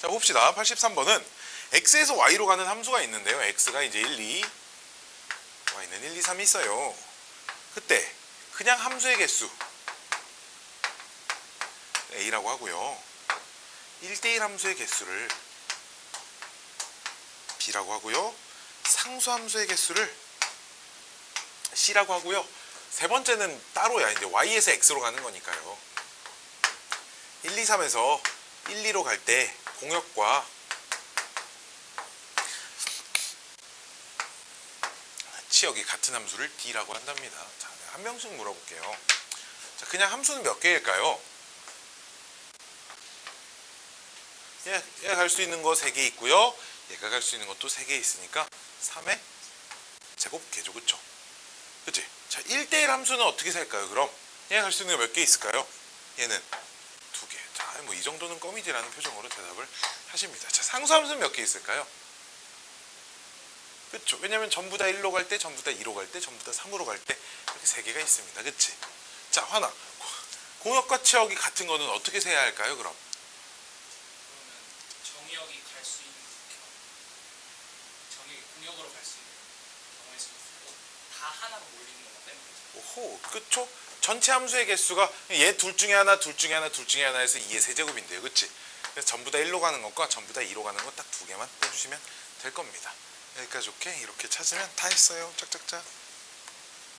자 봅시다. 83번은 x에서 y로 가는 함수가 있는데요. x가 이제 1, 2, y는 1, 2, 3이 있어요. 그때 그냥 함수의 개수 a라고 하고요. 1대1 함수의 개수를 b라고 하고요. 상수 함수의 개수를 c라고 하고요. 세 번째는 따로야. 이제 y에서 x로 가는 거니까요. 1, 2, 3에서 1, 2로 갈 때 공역과 치역이 같은 함수를 d라고 한답니다. 자, 내가 한 명씩 물어볼게요. 자, 그냥 함수는 몇 개일까요? 얘, 얘가 갈 수 있는 거세개 있고요. 얘가 갈 수 있는 것도 세개 있으니까 3의 제곱개죠. 그쵸? 그치? 자, 1대1 함수는 어떻게 살까요, 그럼? 얘가 갈 수 있는 거 몇 개 있을까요? 얘는 뭐 이 정도는 껌이지라는 표정으로 대답을 하십니다. 자, 상수함수는 몇 개 있을까요? 그렇죠. 왜냐면 전부 다 1로 갈 때, 전부 다 2로 갈 때, 전부 다 3으로 갈 때 이렇게 세 개가 있습니다. 그치? 자, 하나. 공역과 치역이 같은 거는 어떻게 세야 할까요, 그럼? 정역이 갈 수 있는 공역으로 갈 수 있는 경우의 수를 쓰고 다 하나로 몰리는 빼면 되죠. 오호, 그쵸? 전체 함수의 개수가 얘 둘 중에 하나, 둘 중에 하나, 둘 중에 하나에서 2의 세제곱인데요. 그치? 그래서 전부 다 1로 가는 것과 전부 다 2로 가는 것 딱 두 개만 빼주시면 될 겁니다. 여기까지 오케이? 이렇게 찾으면 다 했어요. 짝짝짝.